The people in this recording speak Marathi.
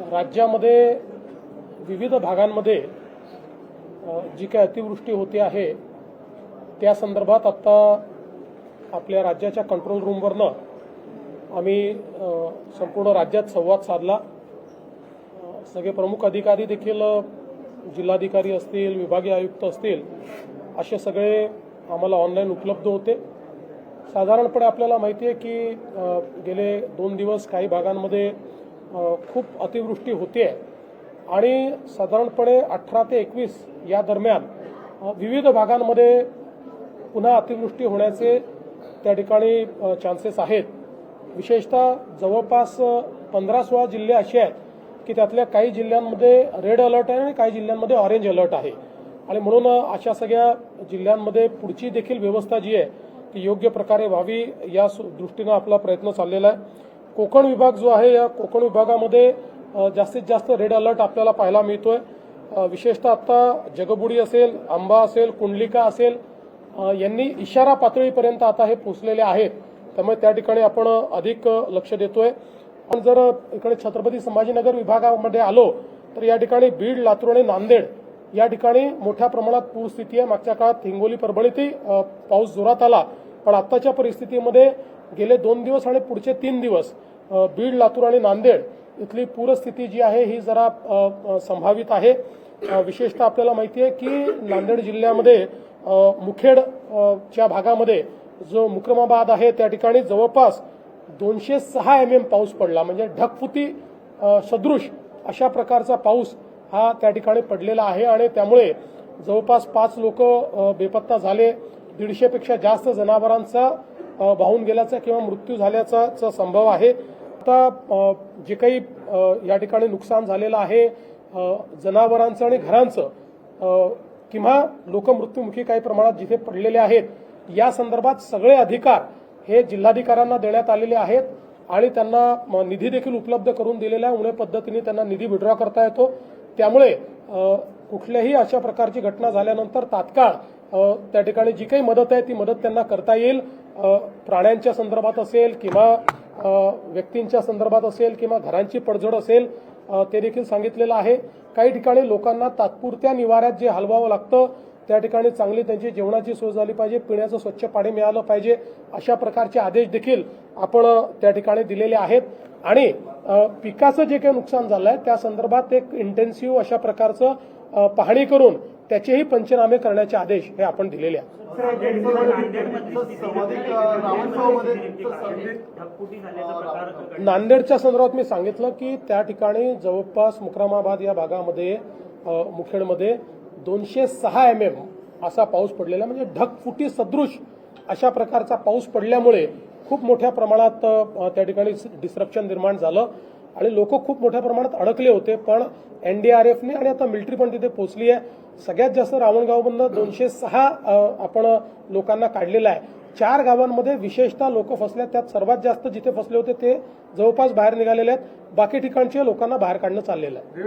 राज्यामध्ये विविध भागांमध्ये जी काय अतिवृष्टी होते आहे त्या संदर्भात आत्ता आपल्या राज्याच्या कंट्रोल रूमवरनं आम्ही संपूर्ण राज्यात संवाद साधला. सगळे प्रमुख अधिकारी देखील जिल्हाधिकारी असतील विभागीय आयुक्त असतील असे सगळे आम्हाला ऑनलाईन उपलब्ध होते. साधारणपणे आपल्याला माहिती आहे की गेले दोन दिवस काही भागांमध्ये खूप अतिवृष्टी होते आणि साधारणपणे अठरा ते एकवीस या दरम्यान विविध भागांमध्ये पुन्हा अतिवृष्टी होण्याचे त्या ठिकाणी चान्सेस आहेत. विशेषतः जवळपास पंधरा सोळा जिल्हे असे आहेत की त्यातल्या काही जिल्ह्यांमध्ये रेड अलर्ट आहे आणि काही जिल्ह्यांमध्ये ऑरेंज अलर्ट आहे. आणि म्हणून अशा सगळ्या जिल्ह्यांमध्ये पुढची देखील व्यवस्था जी आहे ती योग्य प्रकारे व्हावी या सु- दृष्टीनं आपला प्रयत्न चाललेला आहे. कोकण विभाग जो आहे या कोकण विभागामध्ये जास्तीत जास्त रेड अलर्ट आपल्याला पाहायला मिळतोय. विशेषतः आता जगबुडी असेल आंबा असेल कुंडलिका असेल यांनी इशारा पातळीपर्यंत आता हे पोचलेले आहेत. त्यामुळे त्या ठिकाणी आपण अधिक लक्ष देतोय. पण जर इकडे छत्रपती संभाजीनगर विभागामध्ये आलो तर या ठिकाणी बीड लातूर आणि नांदेड या ठिकाणी मोठ्या प्रमाणात पूरस्थिती आहे. मागच्या काळात हिंगोली परभणीतही पाऊस जोरात आला. पण आत्ताच्या परिस्थितीमध्ये गेले दोन दिवस आणि पुढचे तीन दिवस बीड लातूर आणि नांदेड इथली पूरस्थिती जी आहे ही जरा संभावित आहे. विशेषतः आपल्याला माहिती आहे की नांदेड जिल्ह्यामध्ये मुखेड च्या भागामध्ये जो मुक्रमाबाद आहे त्या ठिकाणी जवळपास दोनशे सहा एम एम पाऊस पडला. म्हणजे ढकफुती सदृश अशा प्रकारचा पाऊस हा त्या ठिकाणी पडलेला आहे आणि त्यामुळे जवळपास पाच लोक बेपत्ता झाले. दीडशेपेक्षा जास्त जनावरांचा वाहून गेल्याचा किंवा मृत्यू झाल्याचा संभव आहे. आता जे काही या ठिकाणी नुकसान झालेलं आहे जनावरांचं आणि घरांचं किंवा लोक मृत्यूमुखी काही प्रमाणात जिथे पडलेले आहेत या संदर्भात सगळे अधिकार हे जिल्हाधिकाऱ्यांना देण्यात आलेले आहेत आणि त्यांना म, निधी देखील उपलब्ध करून दिलेला आहे. उणे पद्धतीने त्यांना निधी विड्रॉ करता येतो. त्यामुळे कुठल्याही अशा प्रकारची घटना झाल्यानंतर तात्काळ त्या ठिकाणी जी काही मदत आहे ती मदत त्यांना करता येईल. प्राण्यांच्या संदर्भात असेल किंवा व्यक्तींच्या संदर्भात असेल किंवा घरांची पडझड असेल ते देखील सांगितलेलं आहे. काही ठिकाणी लोकांना तात्पुरत्या निवाऱ्यात जे हलवावं लागतं त्या ठिकाणी चांगली त्यांची जेवणाची सोय झाली पाहिजे पिण्याचं स्वच्छ पाणी मिळालं पाहिजे अशा प्रकारचे आदेश देखील आपण त्या ठिकाणी दिलेले आहेत. आणि पिकाचं जे काही नुकसान झालं आहे त्या संदर्भात एक इंटेन्सिव्ह अशा प्रकारचं पाहणी करून त्याचेही पंचनामे करण्याचे आदेश हे आपण दिलेले आहेत. नांदेडच्या संदर्भात मी सांगितलं की त्या ठिकाणी जवळपास मुक्रामाबाद या भागामध्ये मुखेडमध्ये दोनशे सहा एम एम असा पाऊस पडलेला. म्हणजे ढगफुटी सदृश अशा प्रकारचा पाऊस पडल्यामुळे खूप मोठ्या प्रमाणात त्या ठिकाणी डिस्रप्शन निर्माण झालं आणि लोक खूप मोठ्या प्रमाणात अडकले होते पण एनडीआरएफने आणि आता मिलिटरी पण तिथे पोहोचली आहे. सगळ्यात जास्त रावणगावमधनं दोनशे सहा आपण लोकांना काढलेलं आहे. चार गावांमध्ये विशेषतः लोक फसल्यात. त्यात सर्वात जास्त जिथे फसले होते ते जवळपास बाहेर निघालेले आहेत. बाकी ठिकाणचे लोकांना बाहेर काढणं चाललेलं आहे.